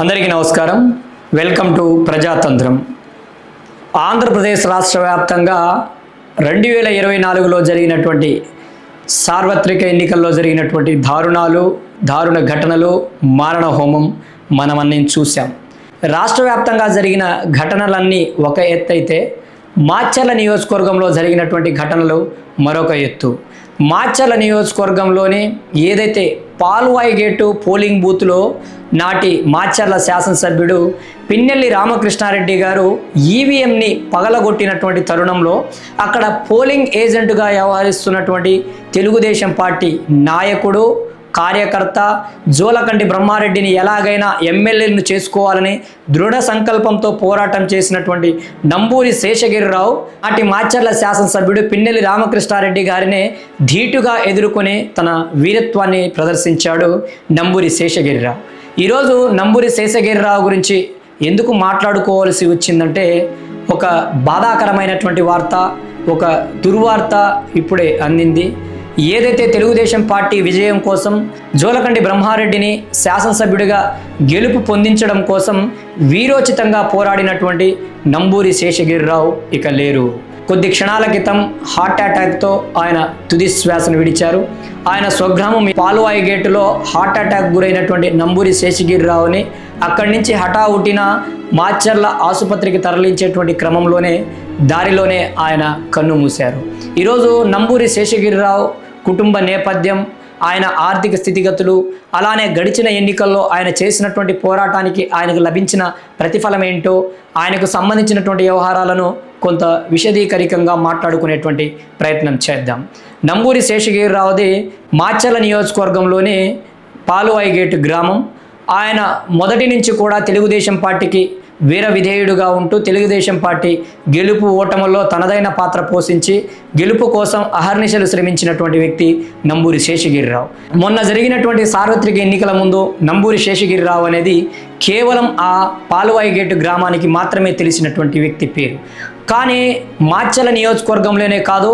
అందరికీ నమస్కారం. Welcome to Prajatantram. Andhra Pradesh రాష్ట్ర వ్యాప్తంగా రెండు వేల ఇరవై నాలుగులో జరిగినటువంటి సార్వత్రిక ఎన్నికల్లో జరిగినటువంటి దారుణాలు దారుణ ఘటనలు మారణ హోమం మనం అన్నీ చూసాం రాష్ట్ర వ్యాప్తంగా జరిగిన ఘటనలన్నీ ఒక ఎత్తు అయితే మాచర్ల నియోజకవర్గంలో జరిగినటువంటి ఘటనలు మరొక ఎత్తు. మాచర్ల నియోజకవర్గంలోని ఏదైతే పాల్వాయి గేటు పోలింగ్ బూత్లో నాటి మాచర్ల శాసనసభ్యుడు పిన్నెల్లి రామకృష్ణారెడ్డి గారు ఈవీఎంని పగలగొట్టినటువంటి తరుణంలో అక్కడ పోలింగ్ ఏజెంట్గా వ్యవహరిస్తున్నటువంటి తెలుగుదేశం పార్టీ నాయకుడు కార్యకర్త జోలకంటి బ్రహ్మారెడ్డిని ఎలాగైనా ఎమ్మెల్యేలను చేసుకోవాలని దృఢ సంకల్పంతో పోరాటం చేసినటువంటి నంబూరి శేషగిరిరావు నాటి మాచర్ల శాసనసభ్యుడు పిన్నెల్లి రామకృష్ణారెడ్డి గారినే ధీటుగా ఎదుర్కొని తన వీరత్వాన్ని ప్రదర్శించాడు నంబూరి శేషగిరిరావు. ఈరోజు నంబూరి శేషగిరిరావు గురించి ఎందుకు మాట్లాడుకోవాల్సి వచ్చిందంటే ఒక బాధాకరమైనటువంటి వార్త ఒక దుర్వార్త ఇప్పుడే అందింది. ఏదైతే తెలుగుదేశం పార్టీ విజయం కోసం జోలకండి బ్రహ్మారెడ్డిని శాసనసభ్యుడిగా గెలుపు పొందించడం కోసం వీరోచితంగా పోరాడినటువంటి నంబూరి శేషగిరిరావు ఇక లేరు. కొద్ది క్షణాల క్రితం హార్ట్ అటాక్తో ఆయన తుది శ్వాసను విడిచారు. ఆయన స్వగ్రామం పాలువాయి గేటులో హార్ట్ అటాక్ గురైనటువంటి నంబూరి శేషగిరిరావుని అక్కడి నుంచి హఠావుటిన మాచర్ల ఆసుపత్రికి తరలించేటువంటి క్రమంలోనే దారిలోనే ఆయన కన్ను మూశారు. ఈరోజు నంబూరి శేషగిరిరావు కుటుంబ నేపథ్యం ఆయన ఆర్థిక స్థితిగతులు అలానే గడిచిన ఎన్నికల్లో ఆయన చేసినటువంటి పోరాటానికి ఆయనకు లభించిన ప్రతిఫలం ఏంటో ఆయనకు సంబంధించినటువంటి వ్యవహారాలను కొంత విశదీకరికంగా మాట్లాడుకునేటువంటి ప్రయత్నం చేద్దాం. నంబూరి శేషగిరిరావుది మాచల నియోజకవర్గంలోని పాలువాయిగేటు గ్రామం. ఆయన మొదటి నుంచి కూడా తెలుగుదేశం పార్టీకి వీర విధేయుడుగా ఉంటూ తెలుగుదేశం పార్టీ గెలుపు ఓటముల్లో తనదైన పాత్ర పోషించి గెలుపు కోసం అహర్నిశలు శ్రమించినటువంటి వ్యక్తి నంబూరి శేషగిరిరావు. మొన్న జరిగినటువంటి సార్వత్రిక ఎన్నికల ముందు నంబూరి శేషగిరిరావు అనేది కేవలం ఆ పాలువాయి గేటు గ్రామానికి మాత్రమే తెలిసినటువంటి వ్యక్తి పేరు. కానీ మాచల నియోజకవర్గంలోనే కాదు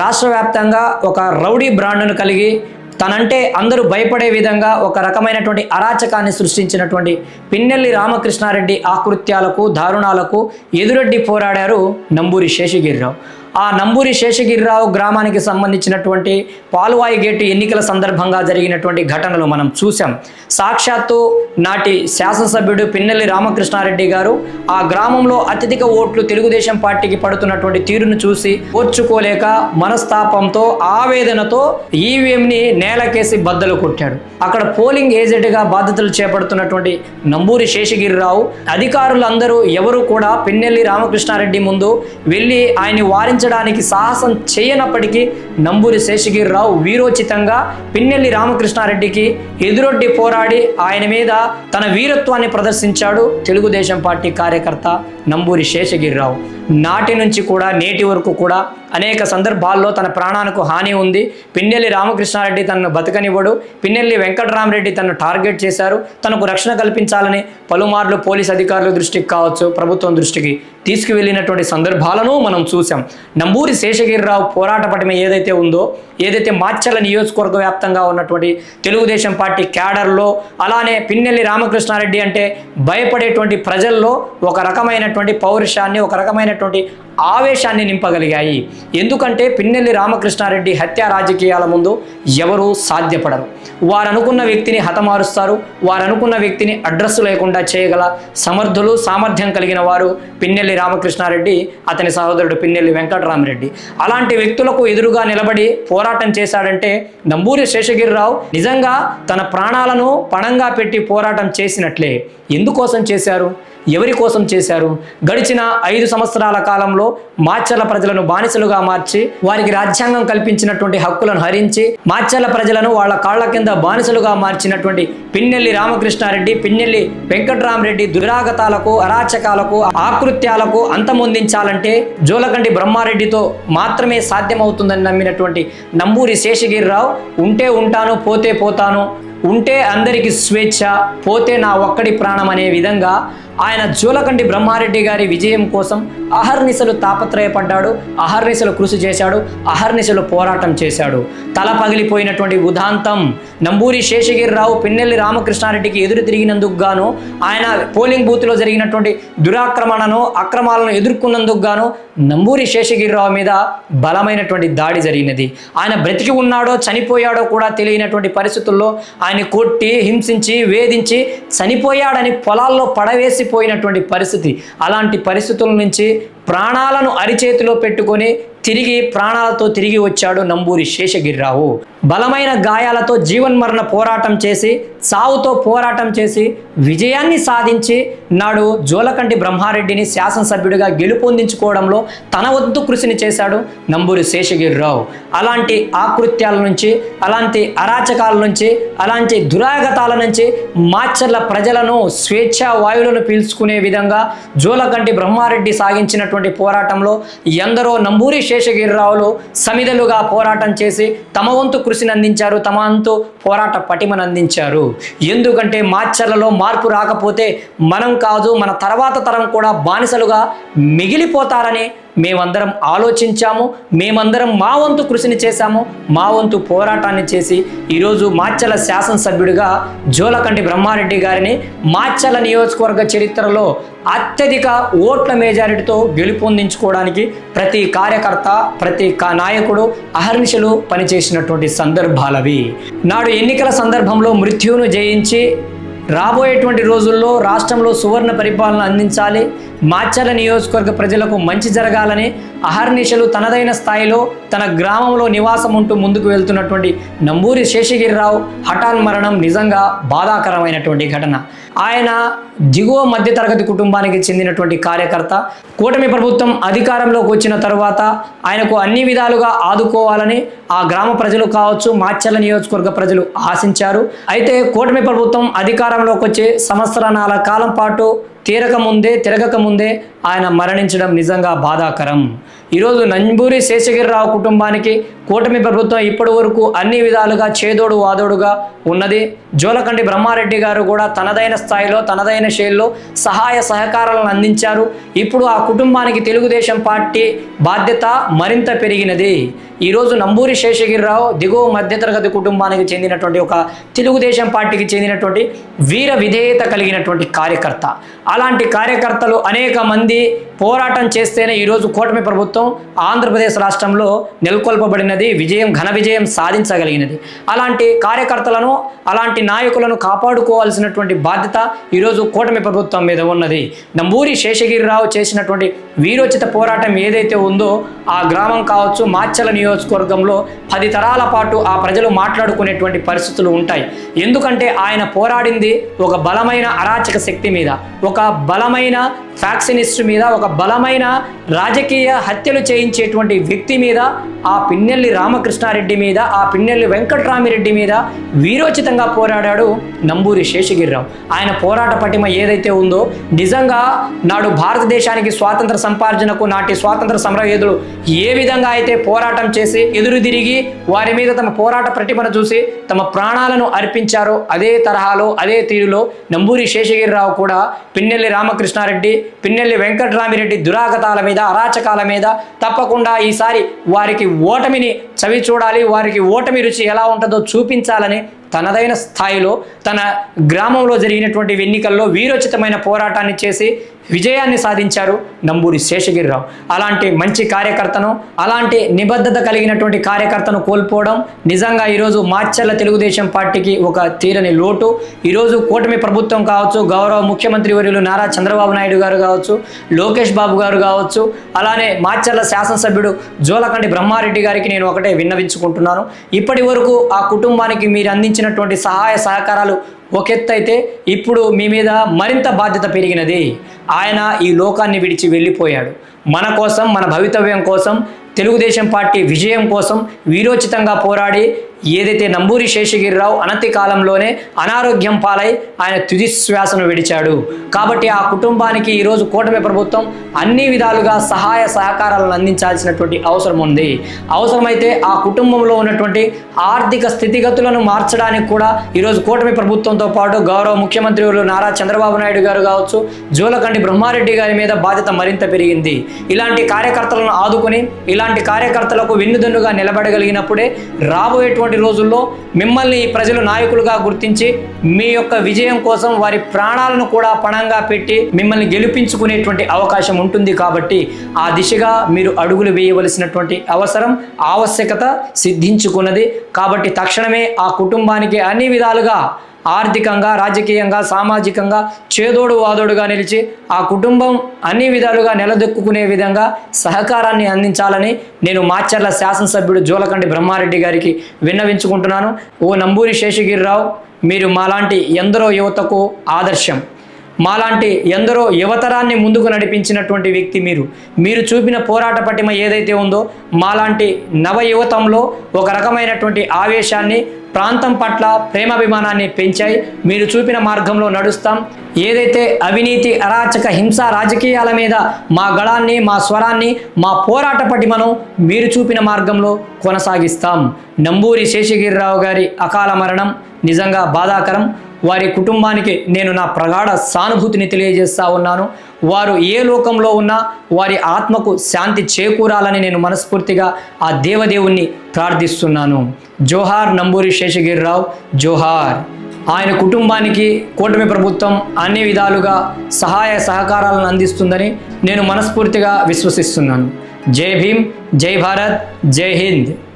రాష్ట్ర వ్యాప్తంగా ఒక రౌడీ బ్రాండ్ను కలిగి తనంటే అందరూ భయపడే విధంగా ఒక రకమైనటువంటి అరాచకాన్ని సృష్టించినటువంటి పిన్నెల్లి రామకృష్ణారెడ్డి ఆకృత్యాలకు దారుణాలకు ఎదురెడ్డి పోరాడారు నంబూరి శేషగిరిరావు. ఆ నంబూరి శేషగిరిరావు గ్రామానికి సంబంధించినటువంటి పాలువాయి గేటు ఎన్నికల సందర్భంగా జరిగినటువంటి ఘటనలు మనం చూసాం సాక్షాత్తు నాటి శాసనసభ్యుడు పిన్నెల్లి రామకృష్ణారెడ్డి గారు ఆ గ్రామంలో అత్యధిక ఓట్లు తెలుగుదేశం పార్టీకి పడుతున్నటువంటి తీరును చూసి ఓర్చుకోలేక మనస్తాపంతో ఆవేదనతో ఈవీఎంని నేలకేసి బద్దలు కొట్టాడు. అక్కడ పోలింగ్ ఏజెంట్గా బాధ్యతలు చేపడుతున్నటువంటి నంబూరి శేషగిరిరావు అధికారులందరూ ఎవరు కూడా పిన్నెల్లి రామకృష్ణారెడ్డి ముందు వెళ్ళి ఆయన్ని సాధించడానికి సాహసం చేయనప్పటికీ నంబూరి శేషగిరిరావు వీరోచితంగా పిన్నెల్లి రామకృష్ణారెడ్డికి ఎదురొడ్డి పోరాడి ఆయన మీద తన వీరత్వాన్ని ప్రదర్శించాడు తెలుగుదేశం పార్టీ కార్యకర్త నంబూరి శేషగిరిరావు. నాటి నుంచి కూడా నేటి వరకు కూడా అనేక సందర్భాల్లో తన ప్రాణానికి హాని ఉంది. పిన్నెల్లి రామకృష్ణారెడ్డి తనను బతకనివ్వడు. పిన్నెల్లి వెంకటరామరెడ్డి తనను టార్గెట్ చేశారు. తనకు రక్షణ కల్పించాలని పలుమార్లు పోలీస్ అధికారుల దృష్టికి కావచ్చు ప్రభుత్వం దృష్టికి తీసుకువెళ్ళినటువంటి సందర్భాలను మనం చూసాం నంబూరి శేషగిరిరావు పోరాట పటిమ ఏదైతే ఉందో ఏదైతే మాచర్ల నియోజకవర్గ వ్యాప్తంగా ఉన్నటువంటి తెలుగుదేశం పార్టీ క్యాడర్లో అలానే పిన్నెల్లి రామకృష్ణారెడ్డి అంటే భయపడేటువంటి ప్రజల్లో ఒక రకమైనటువంటి పౌరుషాన్ని ఒక రకమైన రకమైనటువంటి ఆవేశాన్ని నింపగలిగాయి. ఎందుకంటే పిన్నెల్లి రామకృష్ణారెడ్డి హత్య రాజకీయాల ముందు ఎవరూ సాధ్యపడరు. వారు అనుకున్న వ్యక్తిని హతమారుస్తారు. వారు అనుకున్న వ్యక్తిని అడ్రస్ లేకుండా చేయగల సమర్థులు సామర్థ్యం కలిగిన వారు పిన్నెల్లి రామకృష్ణారెడ్డి అతని సహోదరుడు పిన్నెల్లి వెంకటరామరెడ్డి. అలాంటి వ్యక్తులకు ఎదురుగా నిలబడి పోరాటం చేశాడంటే నంబూరి శేషగిరిరావు నిజంగా తన ప్రాణాలను పణంగా పెట్టి పోరాటం చేసినట్లే. ఎందుకోసం చేశారు? ఎవరి కోసం చేశారు? గడిచిన ఐదు సంవత్సరాల కాలంలో మాచర్ల ప్రజలను బానిసలుగా మార్చి వారికి రాజ్యాంగం కల్పించినటువంటి హక్కులను హరించి మాచర్ల ప్రజలను వాళ్ళ కాళ్ళ కింద బానిసలుగా మార్చినటువంటి పిన్నెల్లి రామకృష్ణారెడ్డి పిన్నెల్లి వెంకట్రామరెడ్డి దురాగతాలకు అరాచకాలకు ఆకృత్యాలకు అంతమొందించాలంటే జోలకండి బ్రహ్మారెడ్డితో మాత్రమే సాధ్యమవుతుందని నమ్మినటువంటి నంబూరి శేషగిరిరావు ఉంటే ఉంటాను పోతే పోతాను ఉంటే అందరికీ స్వేచ్ఛ పోతే నా ఒక్కడి ప్రాణం అనే విధంగా ఆయన జూలకంటి బ్రహ్మారెడ్డి గారి విజయం కోసం అహర్నిశలు తాపత్రయపడ్డాడు అహర్నిశలు కృషి చేశాడు అహర్నిశలు పోరాటం చేశాడు. తల పగిలిపోయినటువంటి ఉదాంతం నంబూరి శేషగిరిరావు పిన్నెల్లి రామకృష్ణారెడ్డికి ఎదురు తిరిగినందుకు గాను ఆయన పోలింగ్ బూత్లో జరిగినటువంటి దురాక్రమణను అక్రమాలను ఎదుర్కొన్నందుకు గాను నంబూరి శేషగిరిరావు మీద బలమైనటువంటి దాడి జరిగినది. ఆయన బ్రతికి ఉన్నాడో చనిపోయాడో కూడా తెలియనటువంటి పరిస్థితుల్లో ఆయన కొట్టి హింసించి వేధించి చనిపోయాడని పొలాల్లో పడవేసిపోయినటువంటి పరిస్థితి. అలాంటి పరిస్థితుల నుంచి ప్రాణాలను అరిచేతిలో పెట్టుకొని తిరిగి ప్రాణాలతో తిరిగి వచ్చాడు నంబూరి శేషగిరిరావు. బలమైన గాయాలతో జీవన్మరణ పోరాటం చేసి సావుతో పోరాటం చేసి విజయాన్ని సాధించి నాడు జోలకంటి బ్రహ్మారెడ్డిని శాసనసభ్యుడిగా గెలుపొందించుకోవడంలో తన వంతు కృషిని చేశాడు నంబూరి శేషగిరిరావు. అలాంటి ఆకృత్యాల నుంచి అలాంటి అరాచకాల నుంచి అలాంటి దురాగతాల నుంచి మాచర్ల ప్రజలను స్వేచ్ఛా వాయువులను పీల్చుకునే విధంగా జోలకంటి బ్రహ్మారెడ్డి సాగించినటువంటి పోరాటంలో ఎందరో నంబూరి శేషగిరిరావులు సమిధలుగా పోరాటం చేసి తమ వంతు కృషిని అందించారు తమ పోరాట పటిమను అందించారు ఎందుకంటే మార్చర్లలో మార్పు రాకపోతే మనం కాదు మన తర్వాత తరం కూడా బానిసలుగా మిగిలిపోతారని మేమందరం ఆలోచించాము మేమందరం మా వంతు కృషిని చేశాము మా వంతు పోరాటాన్ని చేసి ఈరోజు మాచల శాసనసభ్యుడిగా జోలకంటి బ్రహ్మారెడ్డి గారిని మాచల నియోజకవర్గ చరిత్రలో అత్యధిక ఓట్ల మెజారిటీతో గెలుపొందించుకోవడానికి ప్రతి కార్యకర్త ప్రతి కా- నాయకుడు అహర్నిశలు పనిచేసినటువంటి సందర్భాలవి. నాడు ఎన్నికల సందర్భంలో మృత్యువును జయించి రాబోయేటువంటి రోజుల్లో రాష్ట్రంలో సువర్ణ పరిపాలన అందించాలి మాచర్ల నియోజకవర్గ ప్రజలకు మంచి జరగాలని అహర్నిశలు తనదైన స్థాయిలో తన గ్రామంలో నివాసం ఉంటూ ముందుకు వెళ్తున్నటువంటి నంబూరి శేషగిరిరావు హఠాన్ మరణం నిజంగా బాధాకరమైనటువంటి ఘటన. ఆయన దిగువ మధ్యతరగతి కుటుంబానికి చెందినటువంటి కార్యకర్త కూటమి ప్రభుత్వం అధికారంలోకి వచ్చిన తరువాత ఆయనకు అన్ని విధాలుగా ఆదుకోవాలని ఆ గ్రామ ప్రజలు కావచ్చు మాచర్ల నియోజకవర్గ ప్రజలు ఆశించారు. అయితే కూటమి ప్రభుత్వం అధికారంలోకి వచ్చే సంవత్సరాల కాలం పాటు తీరక ముందే తిరగక ముందే ఆయన మరణించడం నిజంగా బాధాకరం. ఈరోజు నంబూరి శేషగిరిరావు కుటుంబానికి కూటమి ప్రభుత్వం ఇప్పటి వరకు అన్ని విధాలుగా చేదోడు వాదోడుగా ఉన్నది. జోలకంటి బ్రహ్మారెడ్డి గారు కూడా తనదైన స్థాయిలో తనదైన శైలిలో సహాయ సహకారాలను అందించారు. ఇప్పుడు ఆ కుటుంబానికి తెలుగుదేశం పార్టీ బాధ్యత మరింత పెరిగినది. ఈరోజు నంబూరి శేషగిరిరావు దిగువ మధ్యతరగతి కుటుంబానికి చెందినటువంటి ఒక తెలుగుదేశం పార్టీకి చెందినటువంటి వీర విధేయత కలిగినటువంటి కార్యకర్త. అలాంటి కార్యకర్తలు అనేక మంది పోరాటం చేస్తేనే ఈరోజు కూటమి ప్రభుత్వం ఆంధ్రప్రదేశ్ రాష్ట్రంలో నెలకొల్పబడినది విజయం ఘన విజయం సాధించగలిగినది. అలాంటి కార్యకర్తలను అలాంటి నాయకులను కాపాడుకోవాల్సినటువంటి బాధ్యత ఈరోజు కూటమి ప్రభుత్వం మీద ఉన్నది. నంబూరి శేషగిరిరావు చేసినటువంటి వీరోచిత పోరాటం ఏదైతే ఉందో ఆ గ్రామం కావచ్చు మాచల నియోజకవర్గంలో పది తరాల పాటు ఆ ప్రజలు మాట్లాడుకునేటువంటి పరిస్థితులు ఉంటాయి. ఎందుకంటే ఆయన పోరాడింది ఒక బలమైన అరాచక శక్తి మీద. ఒక బలమైన ఫ్యాక్సినిస్ట్ మీద ఒక బలమైన రాజకీయ హత్యలు చేయించేటువంటి వ్యక్తి మీద ఆ పిన్నెల్లి రామకృష్ణారెడ్డి మీద ఆ పిన్నెల్లి వెంకట్రామిరెడ్డి మీద వీరోచితంగా పోరాడాడు నంబూరి శేషగిరిరావు. ఆయన పోరాట పటిమ ఏదైతే ఉందో నిజంగా నాడు భారతదేశానికి స్వాతంత్ర సంపార్జనకు నాటి స్వాతంత్ర సమరయోధులు ఏ విధంగా అయితే పోరాటం చేసి ఎదురు తిరిగి వారి మీద తమ పోరాట ప్రతిభను చూసి తమ ప్రాణాలను అర్పించారో అదే తరహాలో అదే తీరులో నంబూరి శేషగిరిరావు కూడా పిన్నెల్లి రామకృష్ణారెడ్డి పిన్నెల్లి వెంకటరామిరెడ్డి దురాగతాల మీద అరాచకాల మీద తప్పకుండా ఈసారి వారికి ఓటమిని చవి చూడాలి వారికి ఓటమి రుచి ఎలా ఉంటుందో చూపించాలని తనదైన స్థాయిలో తన గ్రామంలో జరిగినటువంటి ఎన్నికల్లో వీరోచితమైన పోరాటాన్ని చేసి విజయాన్ని సాధించారు నంబూరి శేషగిరిరావు. అలాంటి మంచి కార్యకర్తను అలాంటి నిబద్ధత కలిగినటువంటి కార్యకర్తను కోల్పోవడం నిజంగా ఈరోజు మార్చర్ల తెలుగుదేశం పార్టీకి ఒక తీరని లోటు. ఈరోజు కూటమి ప్రభుత్వం కావచ్చు గౌరవ ముఖ్యమంత్రి వర్యులు నారా చంద్రబాబు నాయుడు గారు కావచ్చు లోకేష్ బాబు గారు కావచ్చు అలానే మార్చర్ల శాసనసభ్యుడు జోలకండి బ్రహ్మారెడ్డి గారికి నేను ఒకటే విన్నవించుకుంటున్నాను. ఇప్పటి వరకు ఆ కుటుంబానికి మీరు అందించినటువంటి సహాయ సహకారాలు ఒక ఎత్తు అయితే ఇప్పుడు మీ మీద మరింత బాధ్యత పెరిగినది. ఆయన ఈ లోకాన్ని విడిచి వెళ్ళిపోయాడు. మన కోసం మన భవితవ్యం కోసం తెలుగుదేశం పార్టీ విజయం కోసం వీరోచితంగా పోరాడి ఏదైతే నంబూరి శేషగిరిరావు అనతి కాలంలోనే అనారోగ్యం పాలై ఆయన తుది శ్వాసను విడిచాడు. కాబట్టి ఆ కుటుంబానికి ఈరోజు కూటమి ప్రభుత్వం అన్ని విధాలుగా సహాయ సహకారాలను అందించాల్సినటువంటి అవసరం ఉంది. అవసరమైతే ఆ కుటుంబంలో ఉన్నటువంటి ఆర్థిక స్థితిగతులను మార్చడానికి కూడా ఈరోజు కూటమి ప్రభుత్వంతో పాటు గౌరవ ముఖ్యమంత్రి నారా చంద్రబాబు నాయుడు గారు కావచ్చు జోలకంటి బ్రహ్మారెడ్డి గారి మీద బాధ్యత మరింత పెరిగింది. ఇలాంటి కార్యకర్తలను ఆదుకొని ఇలాంటి కార్యకర్తలకు వెన్నుదన్నుగా నిలబడగలిగినప్పుడే రాబోయేటువంటి రోజుల్లో మిమ్మల్ని ఈ ప్రజలు నాయకులుగా గుర్తించి మీ యొక్క విజయం కోసం వారి ప్రాణాలను కూడా పణంగా పెట్టి మిమ్మల్ని గెలిపించుకునేటువంటి అవకాశం ఉంటుంది కాబట్టి ఆ దిశగా మీరు అడుగులు వేయవలసినటువంటి అవసరం ఆవశ్యకత సిద్ధించుకున్నది. కాబట్టి తక్షణమే ఆ కుటుంబానికి అన్ని విధాలుగా ఆర్థికంగా రాజకీయంగా సామాజికంగా చేదోడు వాదోడుగా నిలిచి ఆ కుటుంబం అన్ని విధాలుగా నిలదొక్కునే విధంగా సహకారాన్ని అందించాలని నేను మాచర్ల శాసనసభ్యుడు జోలకండి బ్రహ్మారెడ్డి గారికి విన్నవించుకుంటున్నాను. ఓ నంబూరి శేషగిరిరావు మీరు మాలాంటి ఎందరో యువతకు ఆదర్శం. మాలాంటి ఎందరో యువతరాన్ని ముందుకు నడిపించినటువంటి వ్యక్తి మీరు. మీరు చూపిన పోరాట పటిమ ఏదైతే ఉందో మాలాంటి నవ యువతంలో ఒక రకమైనటువంటి ఆవేశాన్ని ప్రాంతం పట్ల ప్రేమాభిమానాన్ని పెంచాయి. మీరు చూపిన మార్గంలో నడుస్తాం. ఏదైతే అవినీతి అరాచక హింస రాజకీయాల మీద మా గళాన్ని మా స్వరాన్ని మా పోరాట పటిమను మీరు చూపిన మార్గంలో కొనసాగిస్తాం. నంబూరి శేషగిరిరావు గారి అకాల మరణం నిజంగా బాధాకరం. వారి కుటుంబానికి నేను నా ప్రగాఢ సానుభూతిని తెలియజేస్తా ఉన్నాను. వారు ఏ లోకంలో ఉన్నా వారి ఆత్మకు శాంతి చేకూరాలని నేను మనస్ఫూర్తిగా ఆ దేవదేవుణ్ణి ప్రార్థిస్తున్నాను. జోహార్ నంబూరి శేషగిరిరావు జోహార్. ఆయన కుటుంబానికి కూటమి ప్రభుత్వం అన్ని విధాలుగా సహాయ సహకారాలను అందిస్తుందని నేను మనస్ఫూర్తిగా విశ్వసిస్తున్నాను. జై భీమ్ జై భారత్ జై హింద్.